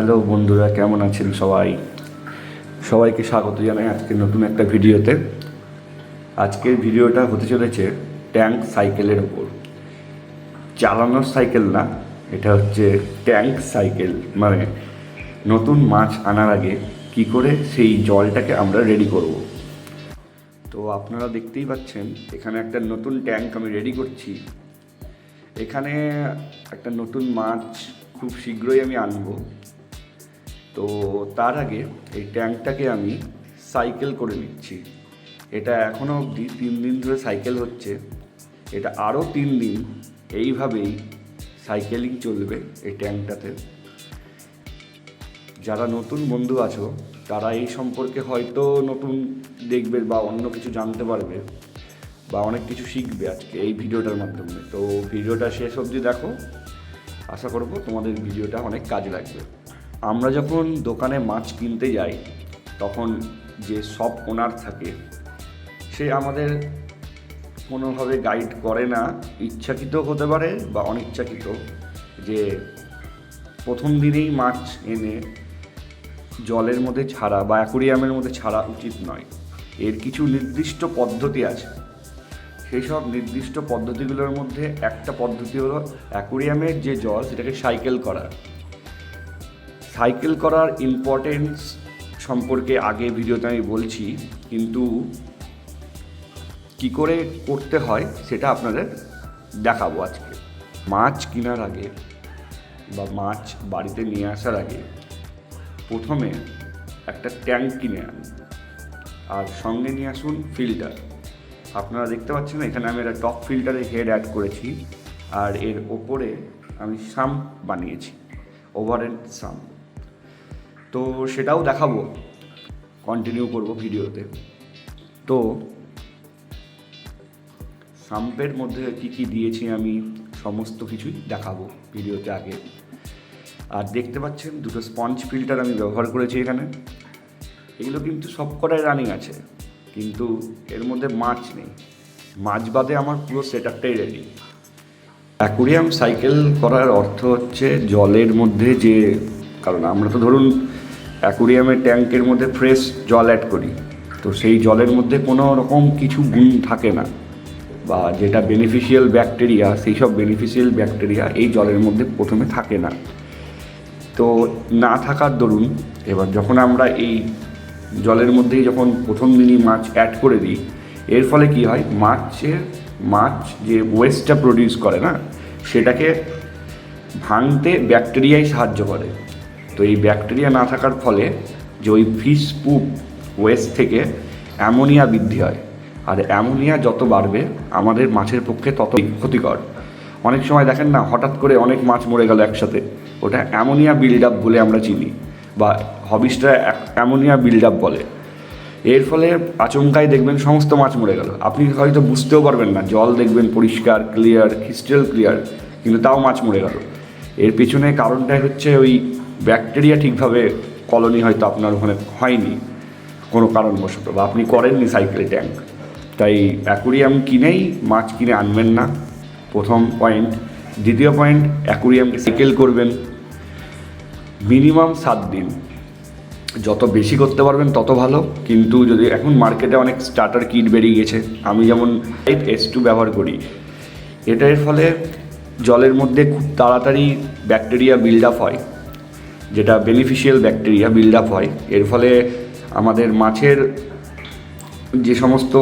Hello বন্ধুরা, কেমন আছেন সবাই? সবাইকে স্বাগত জানাই আজকে নতুন একটা ভিডিওতে। আজকের ভিডিওটা হতে চলেছে ট্যাঙ্ক সাইকেলের ওপর। চালানোর সাইকেল না, এটা হচ্ছে ট্যাঙ্ক সাইকেল। মানে নতুন মাছ আনার আগে কি করে সেই জলটাকে আমরা রেডি করব। তো আপনারা দেখতেই পাচ্ছেন, এখানে একটা নতুন ট্যাঙ্ক আমি রেডি করছি। এখানে একটা নতুন মাছ খুব শীঘ্রই আমি আনব। তো তার আগে এই ট্যাঙ্কটাকে আমি সাইকেল করে নিচ্ছি। এটা এখনও অবধি তিন দিন ধরে সাইকেল হচ্ছে। এটা আরও তিন দিন এইভাবেই সাইকেলিং চলবে এই ট্যাঙ্কটাতে। যারা নতুন বন্ধু আছো, তারা এই সম্পর্কে হয়তো নতুন দেখবে বা অন্য কিছু জানতে পারবে বা অনেক কিছু শিখবে আজকে এই ভিডিওটার মাধ্যমে। তো ভিডিওটা শেষ অবধি দেখো। আশা করব তোমাদের ভিডিওটা অনেক কাজে লাগবে। আমরা যখন দোকানে মাছ কিনতে যাই, তখন যে সব ওনার থাকে, সে আমাদের কোনোভাবে গাইড করে না। ইচ্ছাকৃত হতে পারে বা অনিচ্ছাকৃত যে প্রথম দিনেই মাছ এনে জলের মধ্যে ছাড়া বা অ্যাকুরিয়ামের মধ্যে ছাড়া উচিত নয়। এর কিছু নির্দিষ্ট পদ্ধতি আছে। সেই সব নির্দিষ্ট পদ্ধতিগুলোর মধ্যে একটা পদ্ধতি হলো অ্যাকুরিয়ামের যে জল, সেটাকে সাইকেল করা। সাইকেল করার ইম্পর্টেন্স সম্পর্কে আগে ভিডিওতে আমি বলছি, কিন্তু কি করে করতে হয় সেটা আপনাদের দেখাবো আজকে। মাছ কেনার আগে বা মাছ বাড়িতে নিয়ে আসার আগে প্রথমে একটা ট্যাঙ্ক কিনে আনুন। আর সঙ্গে নিয়ে আসুন ফিল্টার। আপনারা দেখতে পাচ্ছেন এখানে আমি একটা টপ ফিল্টারে হেড অ্যাড করেছি। আর এর ওপরে আমি সাম বানিয়েছি ওভার এন্ড সাম তো সেটাও দেখাবো। কন্টিনিউ করব ভিডিওতে। তো সাম্পের মধ্যে কী কী দিয়েছি আমি, সমস্ত কিছুই দেখাবো ভিডিওতে আগে। আর দেখতে পাচ্ছেন, দুটো স্পঞ্জ ফিল্টার আমি ব্যবহার করেছি এখানে। এগুলো কিন্তু সব কটাই রানিং আছে, কিন্তু এর মধ্যে মাছ নেই। মাছ বাদে আমার পুরো সেট আপটাই রেডি অ্যাকুরিয়াম সাইকেল করার অর্থ হচ্ছে জলের মধ্যে যে, কারণ আমরা তো ধরুন অ্যাকুরিয়ামের ট্যাঙ্কের মধ্যে ফ্রেশ জল অ্যাড করি। তো সেই জলের মধ্যে কোনো রকম কিছু গুণ থাকে না। বা যেটা বেনিফিশিয়াল ব্যাকটেরিয়া সেই সব বেনিফিশিয়াল ব্যাকটেরিয়া এই জলের মধ্যে প্রথমে থাকে না। তো না থাকার দরুন এবার যখন আমরা এই জলের মধ্যেই যখন প্রথম দিনই মাছ অ্যাড করে দিই, এর ফলে কি হয়? মাছের, মাছ যে ওয়েস্টটা প্রডিউস করে না, সেটাকে ভাঙতে ব্যাকটেরিয়াই সাহায্য করে। তো এই ব্যাকটেরিয়া না থাকার ফলে যে ওই ফিশ পুপ ওয়েস্ট থেকে অ্যামোনিয়া বৃদ্ধি হয়। আর অ্যামোনিয়া যত বাড়বে, আমাদের মাছের পক্ষে তত ক্ষতিকর। অনেক সময় দেখেন না, হঠাৎ করে অনেক মাছ মরে গেল একসাথে। ওটা অ্যামোনিয়া বিল্ড আপ বলে আমরা চিনি, বা হবিসটা অ্যামোনিয়া বিল্ড আপ বলে। এর ফলে আচমকাই দেখবেন সমস্ত মাছ মরে গেল। আপনি হয়তো বুঝতেও পারবেন না, জল দেখবেন পরিষ্কার ক্লিয়ার ক্রিস্টাল ক্লিয়ার কিন্তু তাও মাছ মরে গেল। এর পিছনে কারণটাই হচ্ছে ওই ব্যাকটেরিয়া ঠিকভাবে কলোনি হয়তো আপনার ওখানে হয়নি, কোনো কারণবশত, বা আপনি করেননি সাইকেল ট্যাঙ্ক। তাই অ্যাকুরিয়াম কিনেই মাছ কিনে আনবেন না, প্রথম পয়েন্ট। দ্বিতীয় পয়েন্ট, অ্যাকুরিয়ামকে সাইকেল করবেন। মিনিমাম সাত দিন। যত বেশি করতে পারবেন, তত ভালো। কিন্তু যদি এখন মার্কেটে অনেক স্টার্টার কিট বেরিয়ে গেছে, আমি যেমন এস টু ব্যবহার করি, এটার ফলে জলের মধ্যে খুব তাড়াতাড়ি ব্যাকটেরিয়া বিল্ড আপ হয়। যেটা বেনিফিশিয়াল ব্যাকটেরিয়া বিল্ড আপ হয়। এর ফলে আমাদের মাছের যে সমস্ত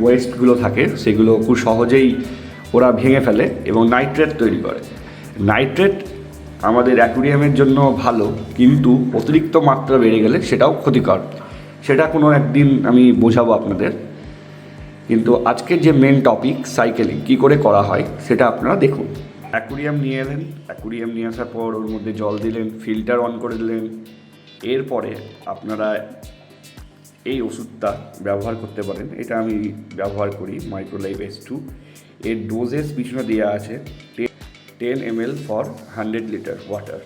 ওয়েস্টগুলো থাকে, সেগুলো খুব সহজেই ওরা ভেঙে ফেলে এবং নাইট্রেট তৈরি করে। নাইট্রেট আমাদের অ্যাকুরিয়ামের জন্য ভালো, কিন্তু অতিরিক্ত মাত্রা বেড়ে গেলে সেটাও ক্ষতিকর। সেটা কোনো একদিন আমি বোঝাবো আপনাদের। কিন্তু আজকে যে মেন টপিক সাইকেলিং কী করে করা হয়, সেটা আপনারা দেখুন। অ্যাকুরিয়াম নিয়ে এলেন। অ্যাকুরিয়াম নিয়ে আসার পর ওর মধ্যে জল দিলেন, ফিল্টার অন করে দিলেন। এরপরে আপনারা এই ওষুধটা ব্যবহার করতে পারেন। এটা আমি ব্যবহার করি মাইক্রোলাইভ এস টু এর ডোজেস পিছনে দেওয়া আছে ten M L for hundred litre water.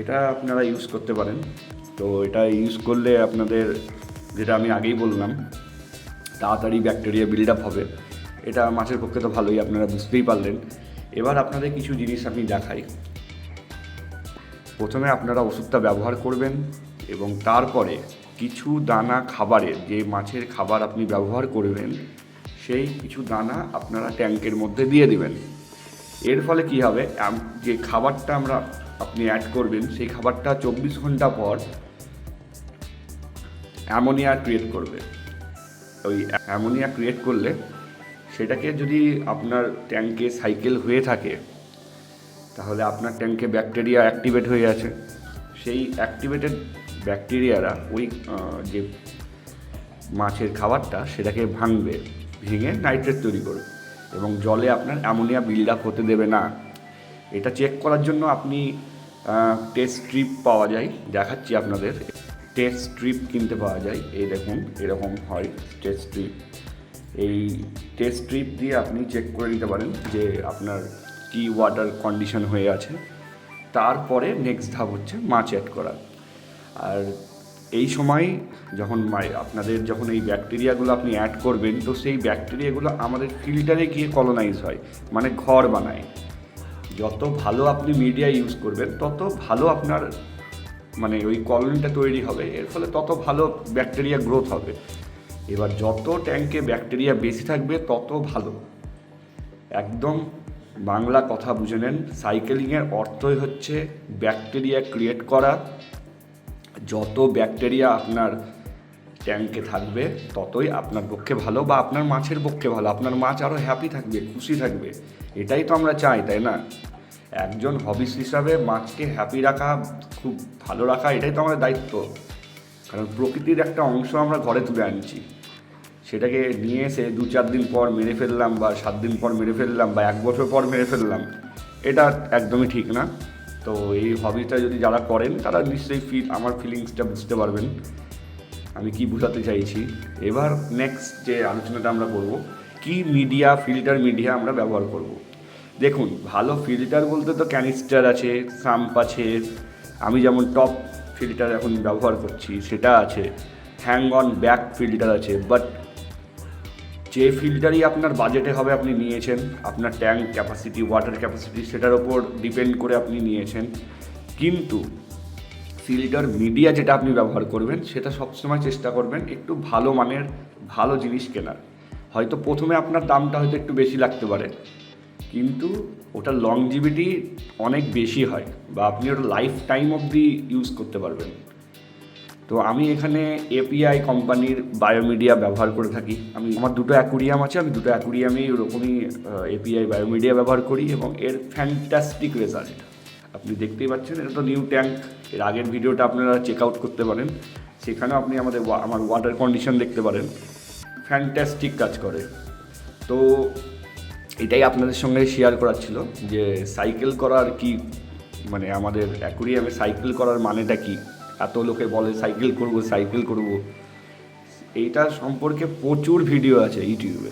এটা আপনারা ইউজ করতে পারেন। তো এটা ইউজ করলে আপনাদের, যেটা আমি আগেই বললাম, তাড়াতাড়ি ব্যাকটেরিয়া বিল্ড আপ হবে। এটা মাছের পক্ষে তো ভালোই, আপনারা বুঝতেই পারলেন। এবার আপনাদের কিছু জিনিস আমি দেখাই। প্রথমে আপনারা ওষুধটা ব্যবহার করবেন এবং তারপরে কিছু দানা খাবারের যে মাছের খাবার আপনি ব্যবহার করবেন, সেই কিছু দানা আপনারা ট্যাঙ্কের মধ্যে দিয়ে দেবেন। এর ফলে কি হবে? যে খাবারটা আমরা আপনি অ্যাড করবেন, সেই খাবারটা চব্বিশ ঘণ্টা পর অ্যামোনিয়া ক্রিয়েট করবে। ওই অ্যামোনিয়া ক্রিয়েট করলে যদি আপনার ট্যাঙ্কে সাইকেল হয়ে থাকে, তাহলে আপনার ট্যাঙ্কে ব্যাকটেরিয়া অ্যাক্টিভেট হয়ে আছে। সেই অ্যাক্টিভেটেড ব্যাকটেরিয়ারা ওই যে মাছের খাবারটা সেটাকে ভাঙবে, ভেঙে নাইট্রেট তৈরি করবে এবং জলে আপনার অ্যামোনিয়া বিল্ড আপ হতে দেবে না। এটা চেক করার জন্য আপনি টেস্ট স্ট্রিপ পাওয়া যায়। দেখাচ্ছি আপনাদের। টেস্ট স্ট্রিপ কিনতে পাওয়া যায়। এই দেখুন, এরকম হয় টেস্ট স্ট্রিপ এই টেস্ট স্ট্রিপ দিয়ে আপনি চেক করে নিতে পারেন যে আপনার কি ওয়াটার কন্ডিশন হয়ে আছে। তারপরে নেক্সট ধাপ হচ্ছে মাছ অ্যাড করা। আর এই সময় যখন আপনাদের যখন এই ব্যাকটেরিয়াগুলো আপনি অ্যাড করবেন, তো সেই ব্যাকটেরিয়াগুলো আমাদের ফিল্টারে গিয়ে কলোনাইজ হয় মানে ঘর বানায়। যত ভালো আপনি মিডিয়া ইউজ করবেন, তত ভালো আপনার মানে ওই কলোনিটা তৈরি হবে। এর ফলে তত ভালো ব্যাকটেরিয়া গ্রোথ হবে। এবার যত ট্যাঙ্কে ব্যাকটেরিয়া বেশি থাকবে, তত ভালো। একদম বাংলা কথা বুঝে নেন, সাইকেলিংয়ের অর্থই হচ্ছে ব্যাকটেরিয়া ক্রিয়েট করা। যত ব্যাকটেরিয়া আপনার ট্যাঙ্কে থাকবে, ততই আপনার পক্ষে ভালো বা আপনার মাছের পক্ষে ভালো। আপনার মাছ আরও হ্যাপি থাকবে, খুশি থাকবে। এটাই তো আমরা চাই, তাই না? একজন হবিস হিসাবে মাছকে হ্যাপি রাখা, খুব ভালো রাখা, এটাই তো আমাদের দায়িত্ব। কারণ প্রকৃতির একটা অংশ আমরা ঘরে তুলে আনছি। সেটাকে নিয়ে এসে দু চার দিন পর মেরে ফেললাম বা সাত দিন পর মেরে ফেললাম বা এক বছর পর মেরে ফেললাম, এটা একদমই ঠিক না। তো এই হবিটা যদি যারা করেন, তারা নিশ্চয়ই ফিল আমার ফিলিংসটা বুঝতে পারবেন। আমি কি বোঝাতে চাইছি? এবার নেক্সট যে আলোচনাটা আমরা করব, কি মিডিয়া ফিল্টার মিডিয়া আমরা ব্যবহার করব? দেখুন, ভালো ফিল্টার বলতে তো ক্যানিস্টার আছে সাম্প আছে, আমি যেমন টপ ফিল্টার এখন ব্যবহার করছি, সেটা আছে। হ্যাং অন ব্যাক ফিল্টার আছে বাট যে ফিল্টারই আপনার বাজেটে হবে আপনি নিয়েছেন, আপনার ট্যাঙ্ক ক্যাপাসিটি ওয়াটার ক্যাপাসিটি সেটার ওপর ডিপেন্ড করে আপনি নিয়েছেন। কিন্তু ফিল্টার মিডিয়া যেটা আপনি ব্যবহার করবেন, সেটা সবসময় চেষ্টা করবেন একটু ভালো মানের, ভালো জিনিস কেনার। হয়তো প্রথমে আপনার দামটা হয়তো একটু বেশি লাগতে পারে। কিন্তু ওটার লংজিভিটি অনেক বেশি হয় বা আপনি ওটা লাইফ টাইম অবধি ইউজ করতে পারবেন। তো আমি এখানে এপিআই কোম্পানির বায়োমিডিয়া ব্যবহার করে থাকি। আমি, আমার দুটো অ্যাকুরিয়াম আছে, আমি দুটো অ্যাকুরিয়ামেই ওরকমই এপিআই বায়োমিডিয়া ব্যবহার করি এবং এর ফ্যান্টাস্টিক রেজাল্ট আপনি দেখতেই পাচ্ছেন, এটা তো নিউ ট্যাঙ্ক এর আগের ভিডিওটা আপনারা চেক আউট করতে পারেন। সেখানেও আপনি আমাদের আমার ওয়াটার কন্ডিশন দেখতে পারেন। ফ্যান্টাস্টিক কাজ করে। তো এটাই আপনাদের সঙ্গে শেয়ার করার ছিল, যে সাইকেল করার কি মানে আমাদের অ্যাকুরিয়ামে সাইকেল করার মানেটা কি? এত লোকে বলে সাইকেল করব সাইকেল করব। এইটা সম্পর্কে প্রচুর ভিডিও আছে ইউটিউবে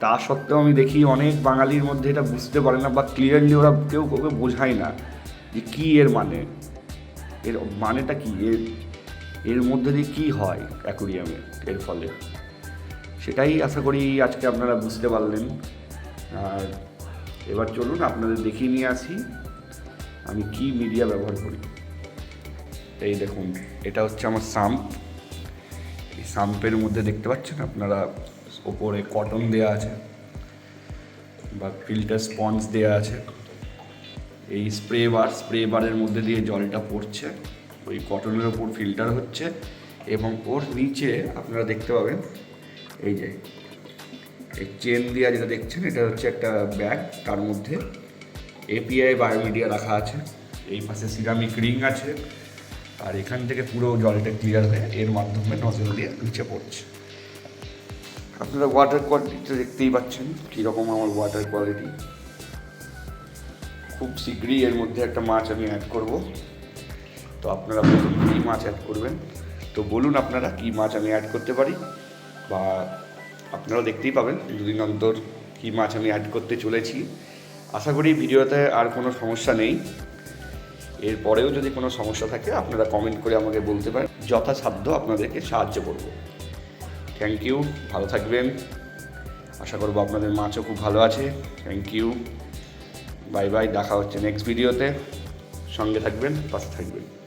তা সত্ত্বেও আমি দেখি অনেক বাঙালির মধ্যে এটা বুঝতে পারে না বা ক্লিয়ারলি ওরা কেউ কাউকে বোঝায় না যে কী এর মানে। এর মানেটা কি? এর এর মধ্যে দিয়ে কী হয় অ্যাকুরিয়ামে এর ফলে। সেটাই আশা করি আজকে আপনারা বুঝতে পারলেন। আর এবার চলুন আপনাদের দেখিয়ে নিয়ে আসি আমি কি মিডিয়া ব্যবহার করি। এই দেখুন, এটা হচ্ছে আমার সাম্প। এই সাম্পের মধ্যে দেখতে পাচ্ছেন আপনারা ওপরে কটন দেওয়া আছে বা ফিল্টার স্পঞ্জ দেওয়া আছে। এই স্প্রে বার স্প্রে বারের মধ্যে দিয়ে জলটা পড়ছে, ওই কটনের ওপর ফিল্টার হচ্ছে এবং ওর নিচে আপনারা দেখতে পাবেন, এই যে এই চেন দিয়া যেটা দেখছেন, এটা হচ্ছে একটা ব্যাগ তার মধ্যে এপিআই বায়োমিডিয়া রাখা আছে। এই পাশে সিরামিক রিং আছে। আর এখান থেকে পুরো জলটা ক্লিয়ার হয়ে এর মাধ্যমে নজল দিয়ে নিচে পড়ছে। আপনারা ওয়াটার কোয়ালিটিটা দেখতেই পাচ্ছেন, কীরকম আমার ওয়াটার কোয়ালিটি খুব শীঘ্রই এর মধ্যে একটা মাছ আমি অ্যাড করব। তো আপনারা কী মাছ অ্যাড করবেন? তো বলুন আপনারা কী মাছ আমি অ্যাড করতে পারি, বা আপনারাও দেখতেই পাবেন, দুদিন অন্তর কী মাছ আমি অ্যাড করতে চলেছি। আশা করি ভিডিওতে আর কোনো সমস্যা নেই। এরপরেও যদি কোনো সমস্যা থাকে, আপনারা কমেন্ট করে আমাকে বলতে পারেন, যথাসাধ্য আপনাদেরকে সাহায্য করব। থ্যাংক ইউ ভালো থাকবেন। আশা করব আপনাদের মাছও খুব ভালো আছে। থ্যাংক ইউ বাই বাই দেখা হচ্ছে নেক্সট ভিডিওতে সঙ্গে থাকবেন, পাশে থাকবেন।